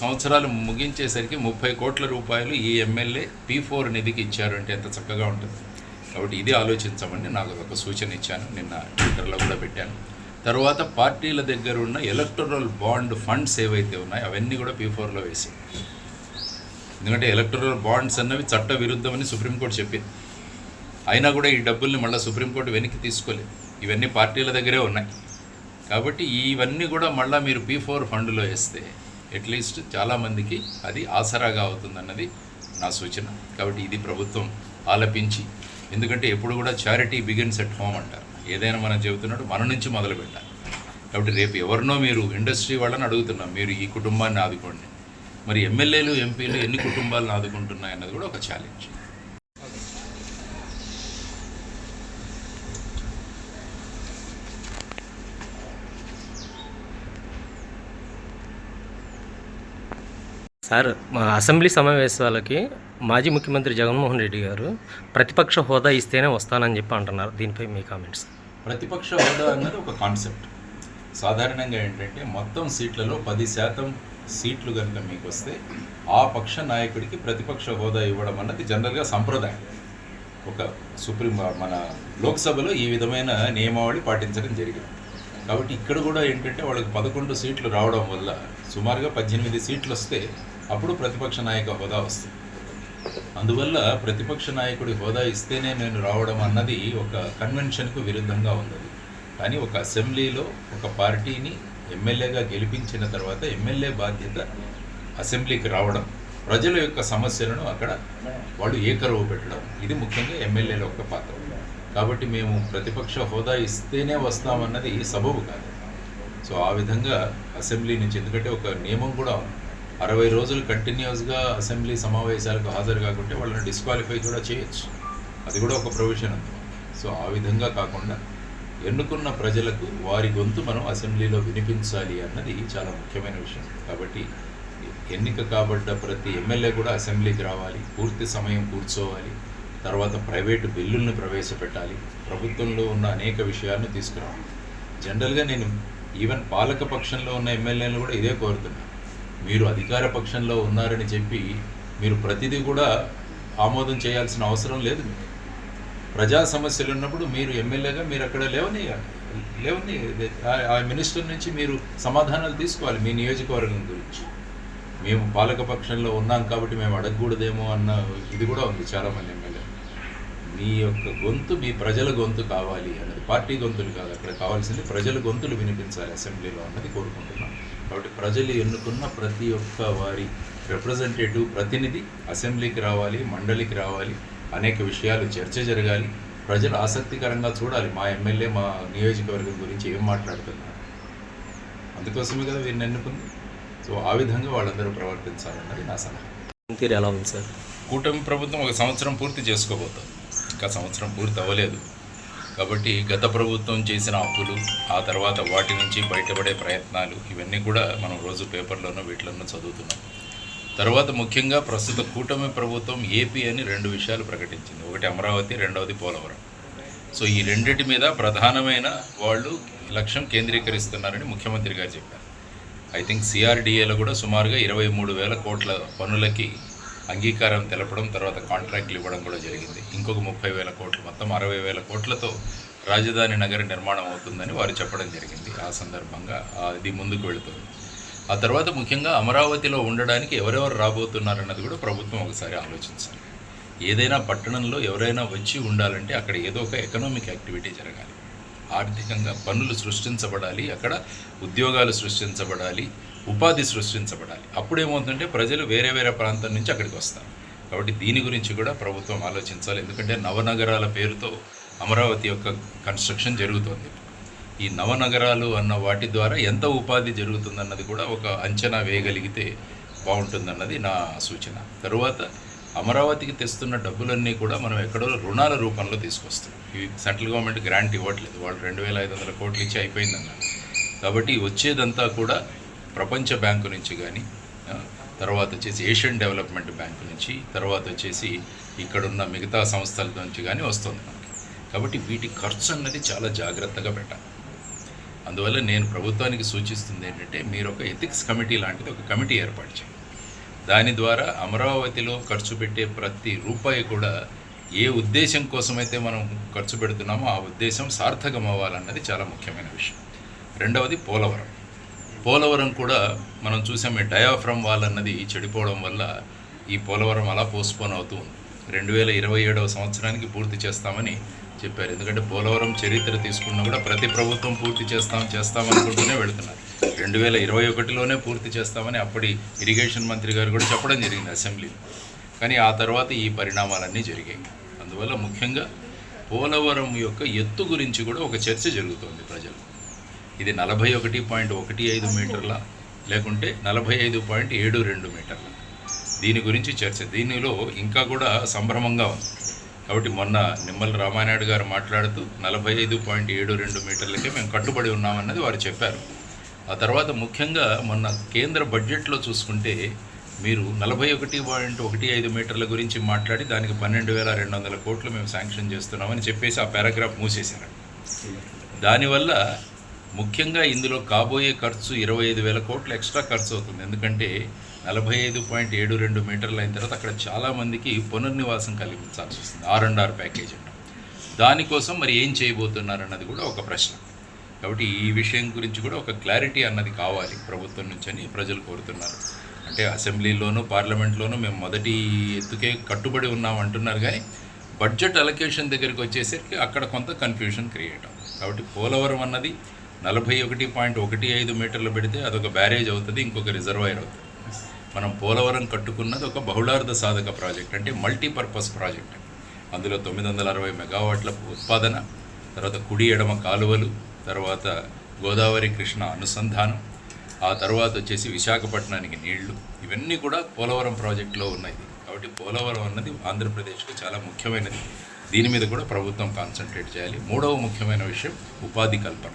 సంవత్సరాలు ముగించేసరికి ముప్పై కోట్ల రూపాయలు ఈ ఎమ్మెల్యే పీ ఫోర్ నిధికి ఇచ్చారు అంటే ఎంత చక్కగా ఉంటుంది. కాబట్టి ఇది ఆలోచించమని నాకు ఒక సూచన ఇచ్చాను. నిన్న ట్విట్టర్లో కూడా పెట్టాను. తర్వాత పార్టీల దగ్గర ఉన్న ఎలక్టరల్ బాండ్ ఫండ్స్ ఏవైతే ఉన్నాయో అవన్నీ కూడా పీ ఫోర్లో వేసి. ఎందుకంటే ఎలక్టరల్ బాండ్స్ అన్నవి చట్ట విరుద్ధమని సుప్రీంకోర్టు చెప్పింది. అయినా కూడా ఈ డబ్బుల్ని మళ్ళీ సుప్రీంకోర్టు వెనక్కి తీసుకోలేదు. ఇవన్నీ పార్టీల దగ్గరే ఉన్నాయి. కాబట్టి ఇవన్నీ కూడా మళ్ళీ మీరు పీ ఫోర్ ఫండ్లో వేస్తే అట్లీస్ట్ చాలామందికి అది ఆసరాగా అవుతుందన్నది నా సూచన. కాబట్టి ఇది ప్రభుత్వం ఆలపించి ఎందుకంటే ఎప్పుడు కూడా చారిటీ బిగిన్స్ ఎట్ హోమ్ అంటారు. ఏదైనా మనం చెబుతున్నట్టు మన నుంచి మొదలు పెట్టాలి. కాబట్టి రేపు ఎవరినో మీరు ఇండస్ట్రీ వాళ్ళని అడుగుతున్నాం మీరు ఈ కుటుంబాన్ని ఆదుకోండి. మరి ఎమ్మెల్యేలు ఎంపీలు ఎన్ని కుటుంబాలను ఆదుకుంటున్నాయి అన్నది కూడా ఒక ఛాలెంజ్ సార్ మా అసెంబ్లీ సమావేశాలకి మాజీ ముఖ్యమంత్రి జగన్మోహన్ రెడ్డి గారు ప్రతిపక్ష హోదా ఇస్తేనే వస్తానని చెప్పి అంటున్నారు. దీనిపై మీ కామెంట్స్. ప్రతిపక్ష హోదా అన్నది ఒక కాన్సెప్ట్. సాధారణంగా ఏంటంటే మొత్తం సీట్లలో పది శాతం సీట్లు కనుక మీకు వస్తే ఆ పక్ష నాయకుడికి ప్రతిపక్ష హోదా ఇవ్వడం అన్నది జనరల్గా సంప్రదాయం. ఒక సుప్రీం మన లోక్సభలో ఈ విధమైన నియమావళి పాటించడం జరిగింది. కాబట్టి ఇక్కడ కూడా ఏంటంటే వాళ్ళకి పదకొండు సీట్లు రావడం వల్ల సుమారుగా పద్దెనిమిది సీట్లు వస్తే అప్పుడు ప్రతిపక్ష నాయక హోదా వస్తుంది. అందువల్ల ప్రతిపక్ష నాయకుడి హోదా ఇస్తేనే నేను రావడం అన్నది ఒక కన్వెన్షన్కు విరుద్ధంగా ఉన్నది. కానీ ఒక అసెంబ్లీలో ఒక పార్టీని ఎమ్మెల్యేగా గెలిపించిన తర్వాత ఎమ్మెల్యే బాధ్యత అసెంబ్లీకి రావడం ప్రజల యొక్క సమస్యలను అక్కడ వాళ్ళు ఏకరువు పెట్టడం ఇది ముఖ్యంగా ఎమ్మెల్యేల యొక్క పాత్ర. కాబట్టి మేము ప్రతిపక్ష హోదా ఇస్తేనే వస్తామన్నది సబబు కాదు. సో ఆ విధంగా అసెంబ్లీ నుంచి ఎందుకంటే ఒక నియమం కూడా ఉంది. అరవై రోజులు కంటిన్యూస్గా అసెంబ్లీ సమావేశాలకు హాజరు కాకుంటే వాళ్ళని డిస్క్వాలిఫై కూడా చేయొచ్చు. అది కూడా ఒక ప్రొవిజన్ ఉంది సో ఆ విధంగా కాకుండా ఎన్నుకున్న ప్రజలకు వారి గొంతు మనం అసెంబ్లీలో వినిపించాలి అన్నది చాలా ముఖ్యమైన విషయం. కాబట్టి ఎన్నిక కాబడ్డ ప్రతి ఎమ్మెల్యే కూడా అసెంబ్లీకి రావాలి పూర్తి సమయం కూర్చోవాలి తర్వాత ప్రైవేటు బిల్లుల్ని ప్రవేశపెట్టాలి ప్రభుత్వంలో ఉన్న అనేక విషయాలను తీసుకురావాలి. జనరల్గా నేను ఈవెన్ పాలక పక్షంలో ఉన్న ఎమ్మెల్యేలు కూడా ఇదే కోరుతున్నాను మీరు అధికార పక్షంలో ఉన్నారని చెప్పి మీరు ప్రతిదీ కూడా ఆమోదం చేయాల్సిన అవసరం లేదు మీకు. ప్రజా సమస్యలు ఉన్నప్పుడు మీరు ఎమ్మెల్యేగా మీరు అక్కడ లేవని లేవని ఆ- మినిస్టర్ నుంచి మీరు సమాధానాలు తీసుకోవాలి మీ నియోజకవర్గం గురించి. మేము పాలక పక్షంలో ఉన్నాం కాబట్టి మేము అడగకూడదేమో అన్న ఇది కూడా ఉంది చాలామంది ఎమ్మెల్యే మీ యొక్క గొంతు మీ ప్రజల గొంతు కావాలి అన్నది. పార్టీ గొంతులు కాదు అక్కడ కావాల్సింది ప్రజల గొంతులు వినిపించాలి అసెంబ్లీలో అన్నది కోరుకుంటున్నాం. ప్రజలు ఎన్నుకున్న ప్రతి ఒక్క వారి రిప్రజెంటేటివ్ ప్రతినిధి అసెంబ్లీకి రావాలి మండలికి రావాలి అనేక విషయాలు చర్చ జరగాలి. ప్రజలు ఆసక్తికరంగా చూడాలి. మా ఎమ్మెల్యే మా నియోజకవర్గం గురించి ఏం మాట్లాడుతున్నారు? అందుకోసమే కదా వీరిని ఎన్నుకుంది సో ఆ విధంగా వాళ్ళందరూ ప్రవర్తించాలన్నది నా సలహా. ఎలా ఉంది సార్? కూటమి ప్రభుత్వం ఒక సంవత్సరం పూర్తి చేసుకోబోతుంది. ఇంకా సంవత్సరం పూర్తి అవ్వలేదు కాబట్టి గత ప్రభుత్వం చేసిన అప్పులు ఆ తర్వాత వాటి నుంచి బయటపడే ప్రయత్నాలు ఇవన్నీ కూడా మనం రోజు పేపర్లోనూ వీటిలోనూ చదువుతున్నాం. తర్వాత ముఖ్యంగా ప్రస్తుత కూటమి ప్రభుత్వం ఏపీ అని రెండు విషయాలు ప్రకటించింది. ఒకటి అమరావతి రెండవది పోలవరం. సో ఈ రెండిటి మీద ప్రధానమైన వాళ్ళు లక్ష్యం కేంద్రీకరిస్తున్నారని ముఖ్యమంత్రి గారు చెప్పారు. ఐ థింక్ సిఆర్డిఏలో కూడా సుమారుగా ఇరవై మూడు వేల కోట్ల పనులకి అంగీకారం తెలపడం తర్వాత కాంట్రాక్ట్లు ఇవ్వడం కూడా జరిగింది. ఇంకొక ముప్పై వేల కోట్లు మొత్తం అరవై వేల కోట్లతో రాజధాని నగర నిర్మాణం అవుతుందని వారు చెప్పడం జరిగింది. ఆ సందర్భంగా అది ముందుకు వెళుతుంది. ఆ తర్వాత ముఖ్యంగా అమరావతిలో ఉండడానికి ఎవరెవరు రాబోతున్నారన్నది కూడా ప్రభుత్వం ఒకసారి ఆలోచించాలి. ఏదైనా పట్టణంలో ఎవరైనా వచ్చి ఉండాలంటే అక్కడ ఏదో ఒక ఎకనామిక్ యాక్టివిటీ జరగాలి. ఆర్థికంగా పనులు సృష్టించబడాలి. అక్కడ ఉద్యోగాలు సృష్టించబడాలి. ఉపాధి సృష్టించబడాలి. అప్పుడేమవుతుందంటే ప్రజలు వేరే వేరే ప్రాంతం నుంచి అక్కడికి వస్తారు. కాబట్టి దీని గురించి కూడా ప్రభుత్వం ఆలోచించాలి. ఎందుకంటే నవనగరాల పేరుతో అమరావతి యొక్క కన్స్ట్రక్షన్ జరుగుతోంది. ఈ నవనగరాలు అన్న వాటి ద్వారా ఎంత ఉపాధి జరుగుతుందన్నది కూడా ఒక అంచనా వేయగలిగితే బాగుంటుందన్నది నా సూచన. తరువాత అమరావతికి తెస్తున్న డబ్బులన్నీ కూడా మనం ఎక్కడో రుణాల రూపంలో తీసుకొస్తాం. ఇవి సెంట్రల్ గవర్నమెంట్ గ్రాంట్ ఇవ్వట్లేదు. వాళ్ళు రెండు వేల ఐదు వందల కోట్లు ఇచ్చి అయిపోయిందన్నారు. కాబట్టి వచ్చేదంతా కూడా ప్రపంచ బ్యాంకు నుంచి కానీ తర్వాత వచ్చేసి ఏషియన్ డెవలప్మెంట్ బ్యాంక్ నుంచి తర్వాత వచ్చేసి ఇక్కడున్న మిగతా సంస్థల నుంచి కానీ వస్తుంది మనకి. కాబట్టి వీటి ఖర్చు అన్నది చాలా జాగ్రత్తగా పెట్టాలి. అందువల్ల నేను ప్రభుత్వానికి సూచిస్తుంది ఏంటంటే మీరు ఒక ఎథిక్స్ కమిటీ లాంటిది ఒక కమిటీ ఏర్పాటు చేయండి. దాని ద్వారా అమరావతిలో ఖర్చు పెట్టే ప్రతి రూపాయి కూడా ఏ ఉద్దేశం కోసమైతే మనం ఖర్చు పెడుతున్నామో ఆ ఉద్దేశం సార్థకం అవ్వాలన్నది చాలా ముఖ్యమైన విషయం. రెండవది పోలవరం. పోలవరం కూడా మనం చూసామే డయాఫ్రమ్ వాల్ అన్నది చెడిపోవడం వల్ల ఈ పోలవరం అలా పోస్ట్పోన్ అవుతూ ఉంది. రెండు వేల ఇరవై ఏడవ సంవత్సరానికి పూర్తి చేస్తామని చెప్పారు. ఎందుకంటే పోలవరం చరిత్ర తీసుకున్నా కూడా ప్రతి ప్రభుత్వం పూర్తి చేస్తాం చేస్తామనుకుంటూనే వెళుతున్నారు. రెండు వేల ఇరవై ఒకటిలోనే పూర్తి చేస్తామని అప్పటి ఇరిగేషన్ మంత్రి గారు కూడా చెప్పడం జరిగింది అసెంబ్లీలో. కానీ ఆ తర్వాత ఈ పరిణామాలన్నీ జరిగాయి. అందువల్ల ముఖ్యంగా పోలవరం యొక్క ఎత్తు గురించి కూడా ఒక చర్చ జరుగుతోంది ప్రజలు ఇది నలభై ఒకటి పాయింట్ ఒకటి ఐదు మీటర్ల లేకుంటే నలభై ఐదు పాయింట్ ఏడు రెండు మీటర్ల. దీని గురించి చర్చ. దీనిలో ఇంకా కూడా సంభ్రమంగా ఉంది. కాబట్టి మొన్న నిమ్మల రామానాయుడు గారు మాట్లాడుతూ నలభై ఐదు పాయింట్ ఏడు రెండు మీటర్లకే మేము కట్టుబడి ఉన్నామన్నది వారు చెప్పారు. ఆ తర్వాత ముఖ్యంగా మొన్న కేంద్ర బడ్జెట్లో చూసుకుంటే మీరు నలభై ఒకటి పాయింట్ ఒకటి ఐదు మీటర్ల గురించి మాట్లాడి దానికి పన్నెండు వేల రెండు వందల కోట్లు మేము శాంక్షన్ చేస్తున్నామని చెప్పేసి ఆ పారాగ్రాఫ్ మూసేశారు. దానివల్ల ముఖ్యంగా ఇందులో కాబోయే ఖర్చు ఇరవై ఐదు వేల కోట్లు ఎక్స్ట్రా ఖర్చు అవుతుంది. ఎందుకంటే నలభై ఐదు పాయింట్ ఏడు రెండు మీటర్లు అయిన తర్వాత అక్కడ చాలామందికి పునర్నివాసం కల్పించాల్సి వస్తుంది. ఆర్ అండ్ ఆర్ ప్యాకేజ్ అంటాం. దానికోసం మరి ఏం చేయబోతున్నారు అన్నది కూడా ఒక ప్రశ్న. కాబట్టి ఈ విషయం గురించి కూడా ఒక క్లారిటీ అన్నది కావాలి ప్రభుత్వం నుంచి అని ప్రజలు కోరుతున్నారు. అంటే అసెంబ్లీలోనూ పార్లమెంట్లోనూ మేము మొదటి ఎత్తుకే కట్టుబడి ఉన్నాం అంటున్నారు కానీ బడ్జెట్ అలొకేషన్ దగ్గరికి వచ్చేసరికి అక్కడ కొంత కన్ఫ్యూషన్ క్రియేట్ అవుతుంది. కాబట్టి పోలవరం అన్నది నలభై ఒకటి పాయింట్ ఒకటి ఐదు మీటర్లు పెడితే అదొక బ్యారేజ్ అవుతుంది ఇంకొక రిజర్వాయర్ అవుతుంది. మనం పోలవరం కట్టుకున్నది ఒక బహుళార్థ సాధక ప్రాజెక్ట్ అంటే మల్టీపర్పస్ ప్రాజెక్ట్. అందులో తొమ్మిది వందల అరవై మెగావాట్ల ఉత్పాదన తర్వాత కుడి ఎడమ కాలువలు తర్వాత గోదావరి కృష్ణ అనుసంధానం ఆ తర్వాత వచ్చేసి విశాఖపట్నానికి నీళ్ళు. ఇవన్నీ కూడా పోలవరం ప్రాజెక్టులో ఉన్నాయి. కాబట్టి పోలవరం అన్నది ఆంధ్రప్రదేశ్కు చాలా ముఖ్యమైనది. దీని మీద కూడా ప్రభుత్వం కాన్సన్ట్రేట్ చేయాలి. మూడవ ముఖ్యమైన విషయం ఉపాధి కల్పన.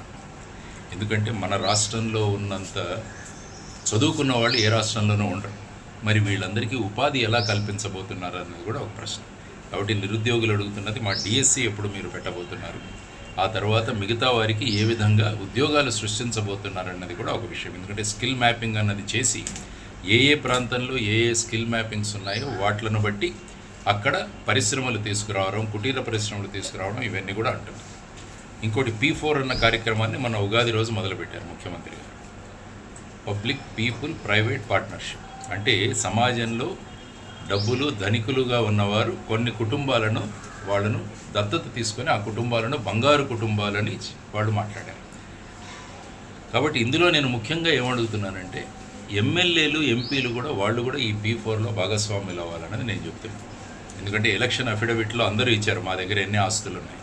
ఎందుకంటే మన రాష్ట్రంలో ఉన్నంత చదువుకున్న వాళ్ళు ఏ రాష్ట్రంలోనూ ఉండరు. మరి వీళ్ళందరికీ ఉపాధి ఎలా కల్పించబోతున్నారు అన్నది కూడా ఒక ప్రశ్న. కాబట్టి నిరుద్యోగులు అడుగుతున్నది మా డిఎస్సి ఎప్పుడు మీరు పెట్టబోతున్నారు? ఆ తర్వాత మిగతా వారికి ఏ విధంగా ఉద్యోగాలు సృష్టించబోతున్నారు అన్నది కూడా ఒక విషయం. ఎందుకంటే స్కిల్ మ్యాపింగ్ అన్నది చేసి ఏ ఏ ప్రాంతంలో ఏ ఏ స్కిల్ మ్యాపింగ్స్ ఉన్నాయో వాటిలను బట్టి అక్కడ పరిశ్రమలు తీసుకురావడం కుటీర పరిశ్రమలు తీసుకురావడం ఇవన్నీ కూడా అంటున్నారు. ఇంకోటి పీ ఫోర్ అన్న కార్యక్రమాన్ని మన ఉగాది రోజు మొదలుపెట్టారు ముఖ్యమంత్రి గారు. పబ్లిక్ పీపుల్ ప్రైవేట్ పార్ట్నర్షిప్ అంటే సమాజంలో డబ్బులు ధనికులుగా ఉన్నవారు కొన్ని కుటుంబాలను వాళ్ళను దత్తత తీసుకొని ఆ కుటుంబాలను బంగారు కుటుంబాలని వాళ్ళు మాట్లాడారు. కాబట్టి ఇందులో నేను ముఖ్యంగా ఏమడుగుతున్నానంటే ఎమ్మెల్యేలు ఎంపీలు కూడా వాళ్ళు కూడా ఈ పీ ఫోర్లో భాగస్వాములు అవ్వాలన్నది నేను చెప్తున్నాను. ఎందుకంటే ఎలక్షన్ అఫిడవిట్లో అందరూ ఇచ్చారు మా దగ్గర ఎన్ని ఆస్తులు ఉన్నాయి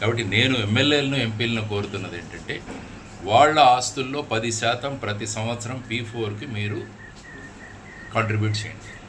కాబట్టి నేను ఎమ్మెల్యేలను ఎంపీలను కోరుతున్నది ఏంటంటే వాళ్ళ ఆస్తుల్లో పది శాతం ప్రతి సంవత్సరం పీ ఫోర్కి మీరు కాంట్రిబ్యూట్ చేయండి.